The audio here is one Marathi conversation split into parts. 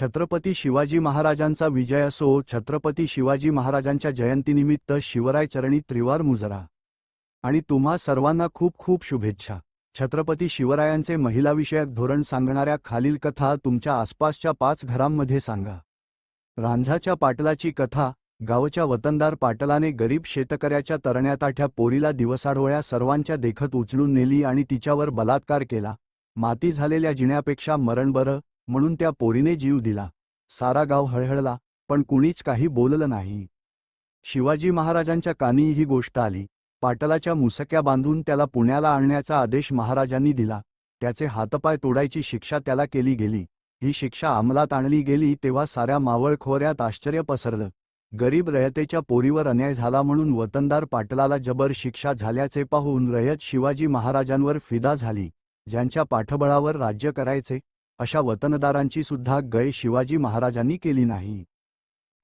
छत्रपती शिवाजी महाराजांचा विजय असो छत्रपती शिवाजी महाराजांच्या जयंतीनिमित्त शिवराय चरणी त्रिवार मुजरा. आणि तुम्हा सर्वांना खूप खूप शुभेच्छा. छत्रपती शिवरायांचे महिलाविषयक धोरण सांगणाऱ्या खालील कथा तुमच्या आसपासच्या पाच घरांमध्ये सांगा. रांझाच्या पाटलाची कथा गावच्या वतनदार पाटलाने गरीब शेतकऱ्याच्या तरण्याताठ्या पोरीला दिवसाढोळ्या सर्वांच्या देखत उचलून नेली आणि तिच्यावर बलात्कार केला. माती झालेल्या जिण्यापेक्षा मरण बरं म्हणून त्या पोरीने जीव दिला. सारा गाव हळहळला पण कुणीच काही बोललं नाही. शिवाजी महाराजांच्या कानी ही गोष्ट आली. पाटलाच्या मुसक्या बांधून त्याला पुण्याला आणण्याचा आदेश महाराजांनी दिला. त्याचे हातपाय तोडायची शिक्षा त्याला केली गेली. ही शिक्षा अंमलात आणली गेली तेव्हा साऱ्या मावळखोऱ्यात आश्चर्य पसरलं. गरीब रयतेच्या पोरीवर अन्याय झाला म्हणून वतनदार पाटलाला जबर शिक्षा झाल्याचे पाहून रयत शिवाजी महाराजांवर फिदा झाली. ज्यांच्या पाठबळावर राज्य करायचे अशा वतनदारांची सुद्धा गय शिवाजी महाराजांनी केली नाही.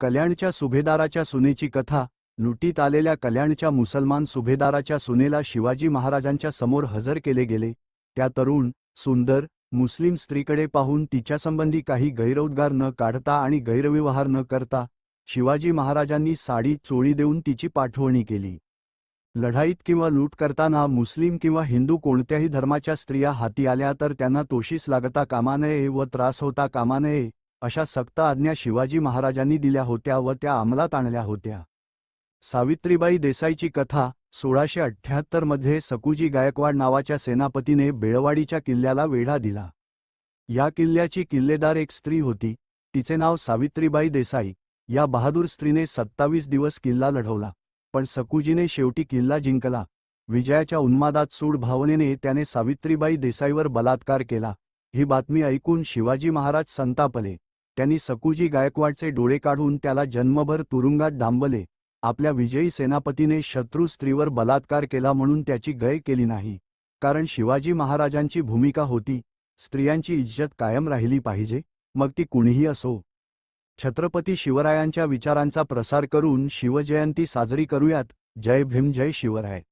कल्याणच्या सुभेदाराच्या सुनेची कथा लुटीत आलेल्या कल्याणच्या मुसलमान सुभेदाराच्या सुनेला शिवाजी महाराजांच्या समोर हजर केले गेले. त्या तरुण सुंदर मुस्लिम स्त्रीकडे पाहून तिच्यासंबंधी काही गैरउद्गार न काढता आणि गैरव्यवहार न करता शिवाजी महाराजांनी साडी चोळी देऊन तिची पाठवणी केली. लढाईत किंवा लूट करताना मुस्लिम किंवा हिंदू कोणत्याही धर्माच्या स्त्रिया हाती आल्या तर त्यांना तोशीस लागता कामा नये व त्रास होता कामा नये अशा सक्त आज्ञा शिवाजी महाराजांनी दिल्या होत्या व त्या अंमलात आणल्या होत्या. सावित्रीबाई देसाईची कथा सोळाशे अठ्ठ्याहत्तरमध्ये सकुजी गायकवाड नावाच्या सेनापतीने बेळवाडीच्या किल्ल्याला वेढा दिला. या किल्ल्याची किल्लेदार एक स्त्री होती तिचे नाव सावित्रीबाई देसाई या बहादूर स्त्रीने सत्तावीस दिवस किल्ला लढवला. पण सकुजीने शेवटी किल्ला जिंकला. विजयाच्या उन्मादात सूड भावनेने त्याने सावित्रीबाई देसाईवर बलात्कार केला. ही बातमी ऐकून शिवाजी महाराज संतापले. त्यांनी सकुजी गायकवाडचे डोळे काढून त्याला जन्मभर तुरुंगात डांबले. आपल्या विजयी सेनापतीने शत्रू स्त्रीवर बलात्कार केला म्हणून त्याची गय केली नाही. कारण शिवाजी महाराजांची भूमिका होती. स्त्रियांची इज्जत कायम राहिली पाहिजे. मग ती कुणीही असो. छत्रपती शिवरायांच्या विचारांचा प्रसार करून शिवजयंती साजरी करूयात. जय भीम जय शिवराय.